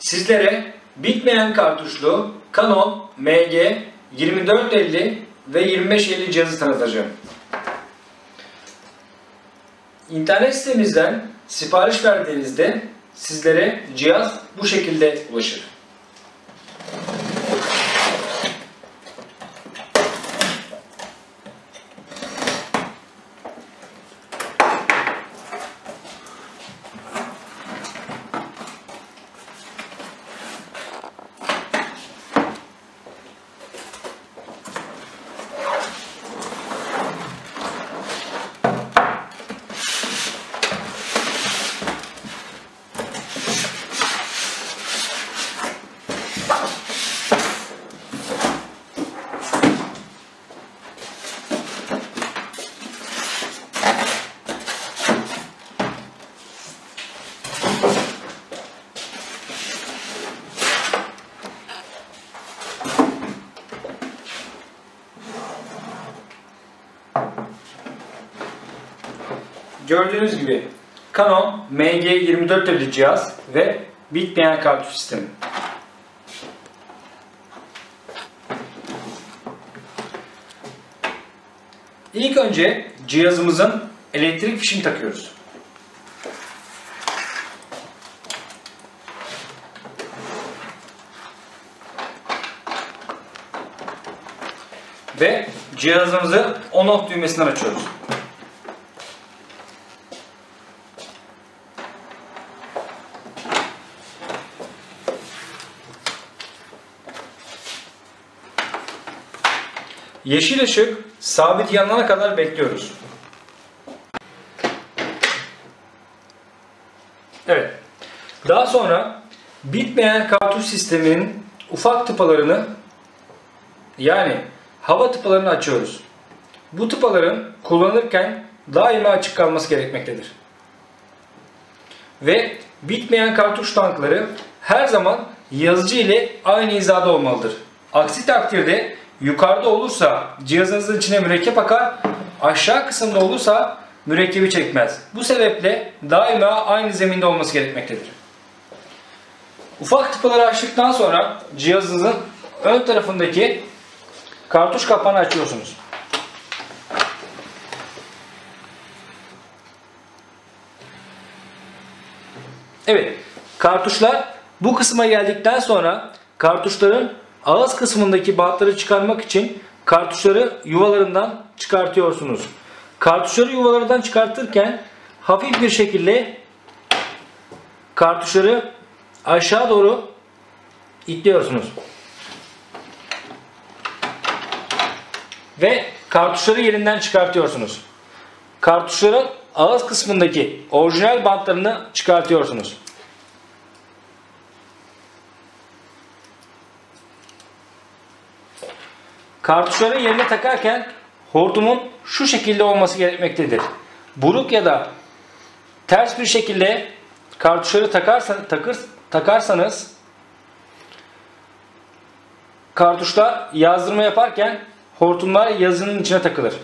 Sizlere bitmeyen kartuşlu Canon MG 2450 ve 2550 cihazı tanıtacağım. İnternet sitemizden sipariş verdiğinizde sizlere cihaz bu şekilde ulaşır. Gördüğünüz gibi Canon MG2450 cihaz ve bitmeyen kartuş sistemi. İlk önce cihazımızın elektrik fişini takıyoruz. Ve cihazımızı on-off düğmesinden açıyoruz. Yeşil ışık sabit yanana kadar bekliyoruz. Evet. Daha sonra bitmeyen kartuş sisteminin ufak tıpalarını yani hava tıpalarını açıyoruz. Bu tıpaların kullanırken daima açık kalması gerekmektedir. Ve bitmeyen kartuş tankları her zaman yazıcı ile aynı hizada olmalıdır. Aksi takdirde yukarıda olursa cihazınızın içine mürekkep akar, aşağı kısımda olursa mürekkebi çekmez. Bu sebeple daima aynı zeminde olması gerekmektedir. Ufak tıpaları açtıktan sonra cihazınızın ön tarafındaki kartuş kapağını açıyorsunuz. Evet, kartuşlar bu kısma geldikten sonra kartuşların ağız kısmındaki bantları çıkarmak için kartuşları yuvalarından çıkartıyorsunuz. Kartuşları yuvalarından çıkartırken hafif bir şekilde kartuşları aşağı doğru itliyorsunuz. Ve kartuşları yerinden çıkartıyorsunuz. Kartuşların ağız kısmındaki orijinal bantlarını çıkartıyorsunuz. Kartuşları yerine takarken hortumun şu şekilde olması gerekmektedir. Buruk ya da ters bir şekilde kartuşları takarsan, takır, takarsanız kartuşlar yazdırma yaparken hortumlar yazının içine takılır.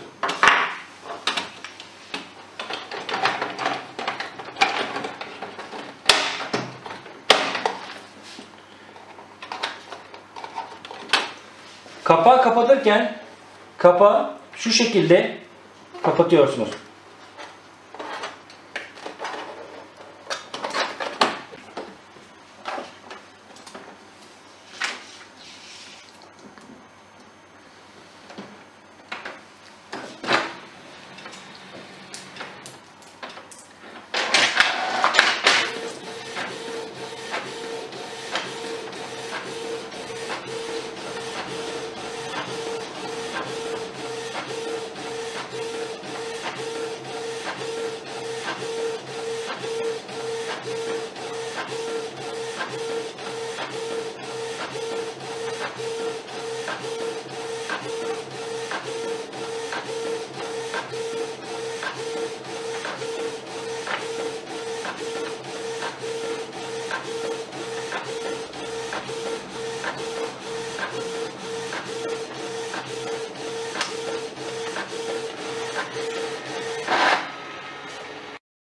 Kapağı kapatırken kapağı şu şekilde kapatıyorsunuz.